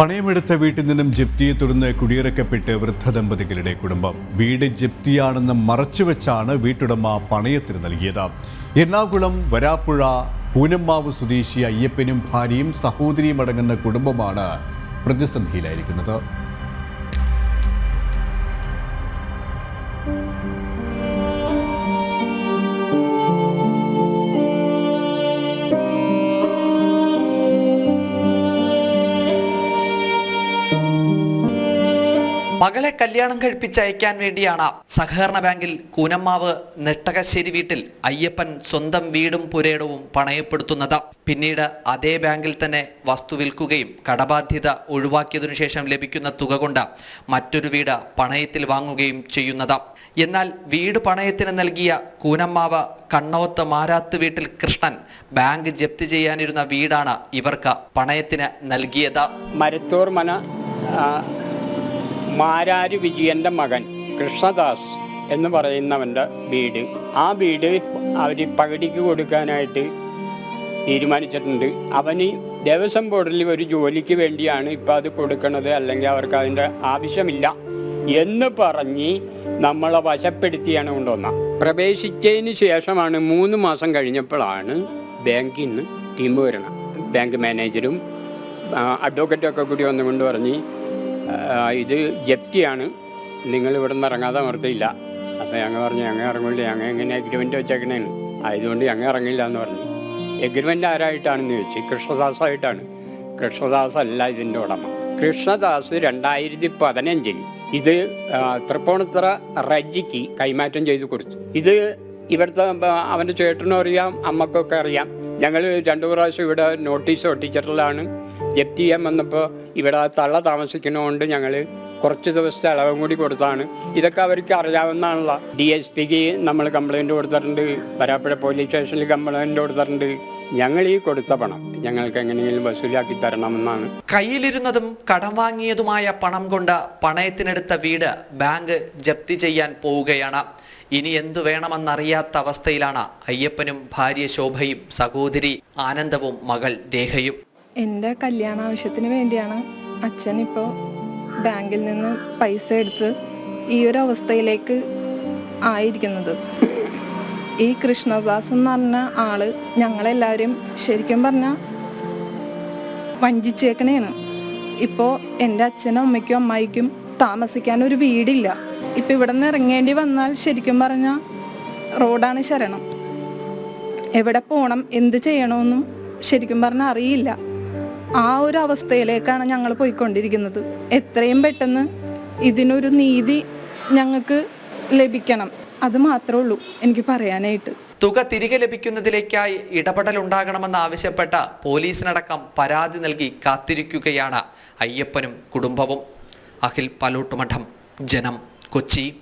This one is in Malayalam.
പണയമെടുത്ത വീട്ടിൽ നിന്നും ജപ്തിയെ തുടർന്ന് കുടിയിറക്കപ്പെട്ട് വൃദ്ധ ദമ്പതികളുടെ കുടുംബം. വീട് ജപ്തിയാണെന്ന് മറച്ചുവെച്ചാണ് വീട്ടുടമ പണയത്തിന് നൽകിയത്. എറണാകുളം വരാപ്പുഴ പൂനമ്മാവ് സ്വദേശി അയ്യപ്പനും ഭാര്യയും സഹോദരിയും അടങ്ങുന്ന കുടുംബമാണ് പ്രതിസന്ധിയിലായിരിക്കുന്നത്. മകളെ കല്യാണം കഴിപ്പിച്ചയക്കാൻ വേണ്ടിയാണ്. സഹകരണ ബാങ്കിൽ കൂനമ്മാവ് നെട്ടകശ്ശേരി വീട്ടിൽ അയ്യപ്പൻ സ്വന്തം വീടും പുരയിടവും പണയപ്പെടുത്തുന്നത്. പിന്നീട് അതേ ബാങ്കിൽ തന്നെ വസ്തു വിൽക്കുകയും കടബാധ്യത ഒഴിവാക്കിയതിനു ശേഷം ലഭിക്കുന്ന തുക കൊണ്ട് മറ്റൊരു വീട് പണയത്തിൽ വാങ്ങുകയും ചെയ്യുന്നത്. എന്നാൽ വീട് പണയത്തിന് നൽകിയ കൂനമ്മാവ് കണ്ണവത്ത് മാരാത്ത് വീട്ടിൽ കൃഷ്ണൻ ബാങ്ക് ജപ്തി ചെയ്യാനിരുന്ന വീടാണ് ഇവർക്ക് പണയത്തിന് നൽകിയത്. മരത്തൂർ മന മാരാര് വിജയന്റെ മകൻ കൃഷ്ണദാസ് എന്ന് പറയുന്നവന്റെ വീട്. ആ വീട് അവർ പകുതിക്ക് കൊടുക്കാനായിട്ട് തീരുമാനിച്ചിട്ടുണ്ട്. അവന് ദേവസ്വം ബോർഡിൽ ഒരു ജോലിക്ക് വേണ്ടിയാണ് ഇപ്പം അത് കൊടുക്കുന്നത്. അല്ലെങ്കിൽ അവർക്ക് അതിന്റെ ആവശ്യമില്ല എന്ന് പറഞ്ഞ് നമ്മളെ വശപ്പെടുത്തിയാണ് കൊണ്ടുവന്ന പ്രവേശിച്ചതിന് ശേഷമാണ് മൂന്ന് മാസം കഴിഞ്ഞപ്പോഴാണ് ബാങ്കിൽ നിന്ന് ടീം വരണം ബാങ്ക് മാനേജരും അഡ്വക്കറ്റും ഒക്കെ കൂടി വന്നുകൊണ്ട് പറഞ്ഞ് ഇത് ജപ്തിയാണ്. നിങ്ങൾ ഇവിടെ നിന്ന് ഇറങ്ങാതെ നിർത്തിയില്ല അപ്പം ഞങ്ങൾ പറഞ്ഞു ഞങ്ങൾ ഇറങ്ങില്ല ഞങ്ങൾ എങ്ങനെ എഗ്രിമെന്റ് വെച്ചേക്കണേന്ന് ആയതുകൊണ്ട് ഞങ്ങൾ ഇറങ്ങില്ല എന്ന് പറഞ്ഞു. എഗ്രിമെന്റ് ആരായിട്ടാണെന്ന് ചോദിച്ചു. കൃഷ്ണദാസായിട്ടാണ്. കൃഷ്ണദാസ് അല്ല ഇതിന്റെ ഉടമ. കൃഷ്ണദാസ് രണ്ടായിരത്തി പതിനഞ്ചിൽ ഇത് തൃപ്പൂണിത്തറ റജിക്ക് കൈമാറ്റം ചെയ്ത് കൊടുത്തു. ഇത് ഇവിടുത്തെ അവന്റെ ചേട്ടനും അറിയാം അമ്മക്കൊക്കെ അറിയാം. ഞങ്ങൾ രണ്ടു പ്രാവശ്യം ഇവിടെ നോട്ടീസ് ഒട്ടിച്ചിട്ടുള്ളതാണ്. ജപ്തി ചെയ്യാൻ വന്നപ്പോൾ ഇവിടെ തള്ള താമസിക്കുന്നതുകൊണ്ട് ഞങ്ങൾ കുറച്ച് ദിവസത്തെ അളവും കൂടി കൊടുത്താണ്. ഇതൊക്കെ അവർക്ക് അറിയാവുന്നതാണല്ലോ. ഡി എസ് പിക്ക് നമ്മൾ കംപ്ലൈന്റ് കൊടുത്തിട്ടുണ്ട്. വരാപ്പുഴ പോലീസ് സ്റ്റേഷനിൽ കംപ്ലൈന്റ് കൊടുത്തിട്ടുണ്ട്. ഞങ്ങൾ ഈ കൊടുത്ത പണം ഞങ്ങൾക്ക് എങ്ങനെയെങ്കിലും വസൂലാക്കി തരണമെന്നാണ്. കയ്യിലിരുന്നതും കടം വാങ്ങിയതുമായ പണം കൊണ്ട് പണയത്തിനെടുത്ത വീട് ബാങ്ക് ജപ്തി ചെയ്യാൻ പോവുകയാണ്. ഇനി എന്തു വേണമെന്നറിയാത്ത അവസ്ഥയിലാണ് അയ്യപ്പനും ഭാര്യ ശോഭയും സഹോദരി ആനന്ദവും മകൾ രേഖയും. എന്റെ കല്യാണ ആവശ്യത്തിന് വേണ്ടിയാണ് അച്ഛൻ ഇപ്പോൾ ബാങ്കിൽ നിന്ന് പൈസ എടുത്ത് ഈ ഒരു അവസ്ഥയിലേക്ക് ആയിരിക്കുന്നത്. ഈ കൃഷ്ണദാസ് എന്ന് പറഞ്ഞ ആൾ ഞങ്ങളെല്ലാവരും ശരിക്കും പറഞ്ഞാൽ വഞ്ചിച്ചേക്കണേണ്. ഇപ്പോൾ എന്റെ അച്ഛനും അമ്മയ്ക്കും അമ്മായിക്കും താമസിക്കാൻ ഒരു വീടില്ല. ഇപ്പം ഇവിടെ നിന്ന് ഇറങ്ങേണ്ടി വന്നാൽ ശരിക്കും പറഞ്ഞാൽ റോഡാണ് ശരണം. എവിടെ പോകണം എന്ത് ചെയ്യണമെന്നും ശരിക്കും പറഞ്ഞാൽ അറിയില്ല. ആ ഒരു അവസ്ഥയിലേക്കാണ് ഞങ്ങൾ പോയിക്കൊണ്ടിരിക്കുന്നത്. എത്രയും പെട്ടെന്ന് ഇതിനൊരു നീതി ഞങ്ങൾക്ക് ലഭിക്കണം. അത് മാത്രമേ ഉള്ളൂ എനിക്ക് പറയാനായിട്ട്. തുക തിരികെ ലഭിക്കുന്നതിലേക്കായി ഇടപെടൽ ഉണ്ടാകണമെന്ന് ആവശ്യപ്പെട്ട പോലീസിനടക്കം പരാതി നൽകി കാത്തിരിക്കുകയാണ് അയ്യപ്പനും കുടുംബവും. അഖിൽ പലോട്ടുമഠം ജനം കൊച്ചി.